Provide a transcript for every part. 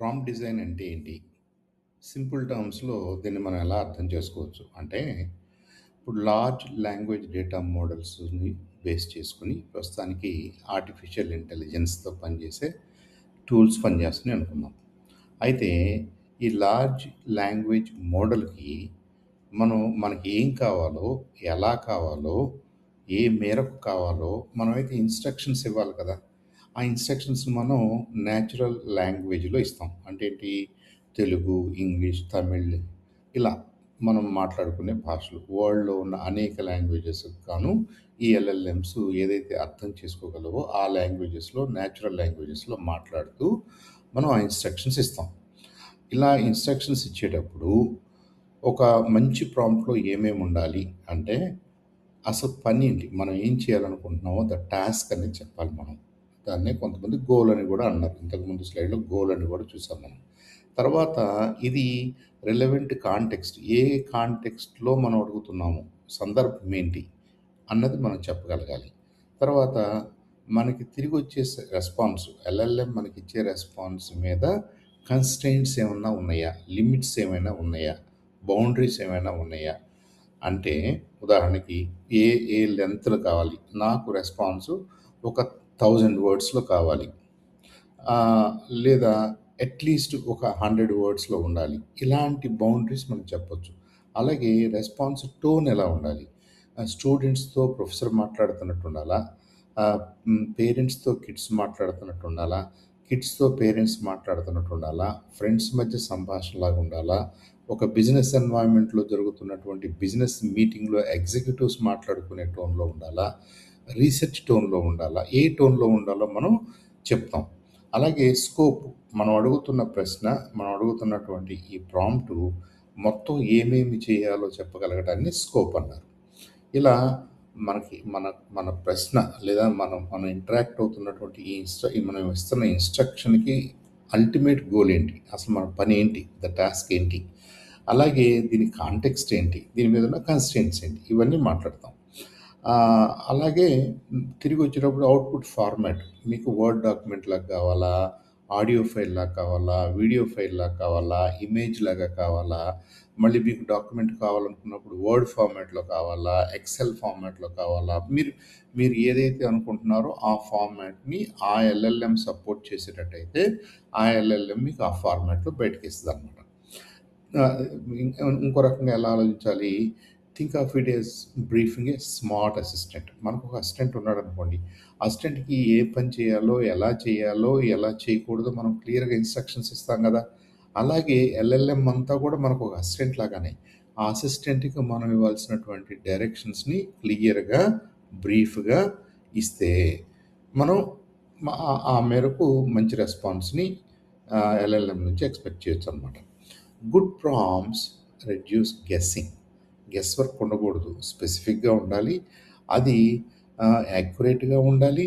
Prompt design అంటే ఏంటి? Simple టర్మ్స్‌లో దీన్ని మనం ఎలా అర్థం చేసుకోవచ్చు అంటే, ఇప్పుడు లార్జ్ లాంగ్వేజ్ డేటా మోడల్స్‌ని బేస్ చేసుకొని ప్రస్తుతానికి ఆర్టిఫిషియల్ ఇంటెలిజెన్స్‌తో పనిచేసే టూల్స్ పనిచేస్తున్నాయి అనుకుందాం. అయితే ఈ లార్జ్ లాంగ్వేజ్ మోడల్‌కి మనం మనకి ఏం కావాలో, ఎలా కావాలో, ఏ మేరకు కావాలో మనమైతే ఇన్‌స్ట్రక్షన్స్ ఇవ్వాలి కదా! ఆ ఇన్‌స్ట్రక్షన్స్‌ని మనం నేచురల్ లాంగ్వేజ్‌లో ఇస్తాం. అంటే ఏంటి? తెలుగు, ఇంగ్లీష్, తమిళ్ ఇలా మనం మాట్లాడుకునే భాషలు. వరల్డ్‌లో ఉన్న అనేక లాంగ్వేజెస్‌కి గాను ఈ ఎల్ఎల్ఎమ్స్ ఏదైతే అర్థం చేసుకోగలవో ఆ లాంగ్వేజెస్‌లో నేచురల్ లాంగ్వేజెస్‌లో మాట్లాడుతూ మనం ఆ ఇన్‌స్ట్రక్షన్స్ ఇస్తాం. ఇలా ఇన్‌స్ట్రక్షన్స్ ఇచ్చేటప్పుడు ఒక మంచి ప్రాంప్ట్‌లో ఏమేమి ఉండాలి అంటే, అసలు పనేంటి? మనం ఏం చేయాలనుకుంటున్నామో ద టాస్క్ అనేది చెప్పాలి మనం. దాన్ని కొంతమంది గోల్ అని కూడా అన్నారు. ఇంతకుముందు స్లైడ్‌లో గోల్ అని కూడా చూసాం మనం. తర్వాత ఇది రిలవెంట్ కాంటెక్స్ట్. ఏ కాంటెక్స్ట్‌లో మనం అడుగుతున్నాము? సందర్భం ఏంటి? అన్నది మనం చెప్పగలగాలి. తర్వాత మనకి తిరిగి వచ్చే రెస్పాన్స్ ఎల్ఎల్ఎం మనకిచ్చే రెస్పాన్స్ మీద కన్స్టెంట్స్ ఏమన్నా ఉన్నాయా? లిమిట్స్ ఏమైనా ఉన్నాయా? బౌండరీస్ ఏమైనా ఉన్నాయా? అంటే ఉదాహరణకి ఏ ఏ లెంత్లు కావాలి? నాకు రెస్పాన్స్ ఒక థౌజండ్ వర్డ్స్‌లో కావాలి. లేదా అట్‌లీస్ట్ ఒక 100 వర్డ్స్‌లో ఉండాలి. ఇలాంటి బౌండరీస్ మనం చెప్పొచ్చు. అలాగే రెస్పాన్స్ టోన్ ఎలా ఉండాలి? స్టూడెంట్స్‌తో ప్రొఫెసర్ మాట్లాడుతున్నట్టు ఉండాలా? పేరెంట్స్‌తో కిడ్స్ మాట్లాడుతున్నట్టు ఉండాలా? కిడ్స్‌తో పేరెంట్స్ మాట్లాడుతున్నట్టు ఉండాలా? ఫ్రెండ్స్ మధ్య సంభాషణలాగా ఉండాలా? ఒక బిజినెస్ ఎన్వైర్న్మెంట్‌లో జరుగుతున్నటువంటి బిజినెస్ మీటింగ్‌లో ఎగ్జిక్యూటివ్స్ మాట్లాడుకునే టోన్‌లో ఉండాలా? రీసెర్చ్ టోన్‌లో ఉండాలా? ఏ టోన్‌లో ఉండాలో మనం చెప్తాం. అలాగే స్కోప్ మనం అడుగుతున్న ప్రశ్న, మనం అడుగుతున్నటువంటి ఈ ప్రాంప్ట్ మొత్తం ఏమేమి చేయాలో చెప్పగలగడాన్ని స్కోప్ అన్నారు. ఇలా మనకి మన మన ప్రశ్న లేదా మనం మనం ఇంటరాక్ట్ అవుతున్నటువంటి ఈ ఇన్‌స్ట్ర మనం ఇస్తున్న ఇన్‌స్ట్రక్షన్‌కి అల్టిమేట్ గోల్ ఏంటి? అసలు మన పని ఏంటి? ద టాస్క్ ఏంటి? అలాగే దీని కాంటెక్స్ట్ ఏంటి? దీని మీద ఉన్న కన్స్టెంట్స్ ఏంటి? ఇవన్నీ మాట్లాడతాం. అలాగే తిరిగి వచ్చేటప్పుడు అవుట్‌పుట్ ఫార్మాట్ మీకు వర్డ్ డాక్యుమెంట్ లాగా కావాలా? ఆడియో ఫైల్ లాగా కావాలా? వీడియో ఫైల్ లాగా కావాలా? ఇమేజ్ లాగా కావాలా? మళ్ళీ మీకు డాక్యుమెంట్ కావాలనుకున్నప్పుడు వర్డ్ ఫార్మాట్‌లో కావాలా? ఎక్సెల్ ఫార్మాట్‌లో కావాలా? మీరు మీరు ఏదైతే అనుకుంటున్నారో ఆ ఫార్మాట్‌ని ఆ ఎల్ఎల్ఎం సపోర్ట్ చేసేటట్టయితే ఆ ఎల్ఎల్ఎం మీకు ఆ ఫార్మాట్‌లో బయటకి ఆహ్, ఇం ఇంకో రకంగా ఎలా ఆలోచించాలి? Think of it is briefing a smart assistant. మనకు ఒక అసిస్టెంట్ ఉన్నాడనుకోండి. అసిస్టెంట్‌కి ఏ పని చేయాలో, ఎలా చేయాలో, ఎలా చేయకూడదో మనం క్లియర్‌గా ఇన్‌స్ట్రక్షన్స్ ఇస్తాం కదా అలాగే ఎల్ఎల్ఎం అంతా కూడా మనకు ఒక అసిస్టెంట్ లాగానే. ఆ అసిస్టెంట్‌కి మనం ఇవ్వాల్సినటువంటి డైరెక్షన్స్‌ని క్లియర్‌గా, బ్రీఫ్‌గా ఇస్తే మనం ఆ మేరకు మంచి రెస్పాన్స్‌ని ఎల్ఎల్ఎం నుంచి ఎక్స్‌పెక్ట్ చేయొచ్చు అనమాట good prompts reduce guessing. Guess work ఉండకూడదు. స్పెసిఫిక్‌గా ఉండాలి. అది యాక్యురేట్‌గా ఉండాలి.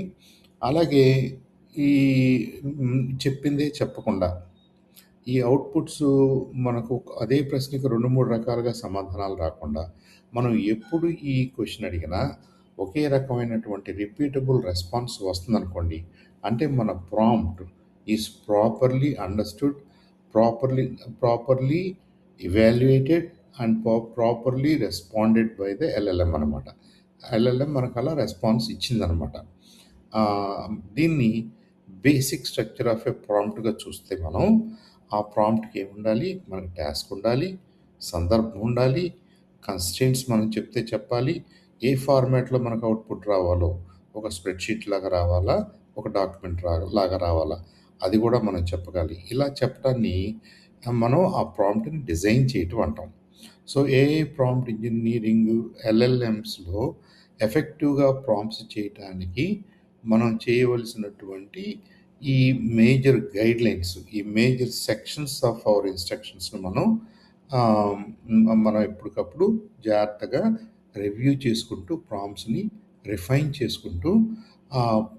అలాగే ఈ చెప్పిందే చెప్పకుండా ఈ అవుట్‌పుట్స్ మనకు అదే ప్రశ్నకి 2, 3 రకాలుగా సమాధానాలు రాకుండా, మనం ఎప్పుడు ఈ క్వశ్చన్ అడిగినా ఒకే రకమైనటువంటి రిపీటబుల్ రెస్పాన్స్ వస్తుందనుకోండి. అంటే మన prompt is properly understood, properly properly evaluated and properly responded by the LLM అనమాట. ఎల్ఎల్ఎం మనకలా రెస్పాన్స్ ఇచ్చిందనమాట. దీన్ని బేసిక్ స్ట్రక్చర్ ఆఫ్ ఎ ప్రాంప్ట్‌గా చూస్తే మనం ఆ ప్రాంప్ట్‌కి ఏముండాలి? మనకి టాస్క్ ఉండాలి, సందర్భం ఉండాలి, కన్స్టెంట్స్ మనం చెప్తే చెప్పాలి. ఏ ఫార్మాట్‌లో మనకు అవుట్‌పుట్ రావాలో ఒక స్ప్రెడ్‌షీట్ లాగా రావాలా? ఒక డాక్యుమెంట్ రా లాగా రావాలా? అది కూడా మనం చెప్పగాలి. ఇలా చెప్పడాన్ని మనం ఆ ప్రాంప్ట్‌ని డిజైన్ చేయటం అంటాం. సో, ఏఐ ప్రాంప్ట్ ఇంజనీరింగ్ ఎల్ఎల్ఎమ్స్‌లో ఎఫెక్టివ్‌గా ప్రాంప్ట్స్ చేయటానికి మనం చేయవలసినటువంటి ఈ మేజర్ గైడ్‌లైన్స్, ఈ మేజర్ సెక్షన్స్ ఆఫ్ అవర్ ఇన్స్ట్రక్షన్స్ను మనం మనం ఎప్పటికప్పుడు జాగ్రత్తగా రివ్యూ చేసుకుంటూ ప్రాంప్స్ని రిఫైన్ చేసుకుంటూ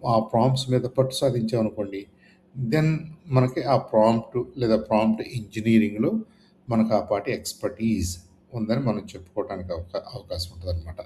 ఆ ప్రాంప్ట్స్ మీద పట్టు సాధించామనుకోండి. దెన్ మనకి ఆ ప్రాంప్ట్ లేదా ప్రాంప్ట్ ఇంజనీరింగ్లో మనకు ఆ పాటి ఎక్స్‌పర్టీస్ ఉందని మనం చెప్పుకోవటానికి అవకా అవకాశం అనమాట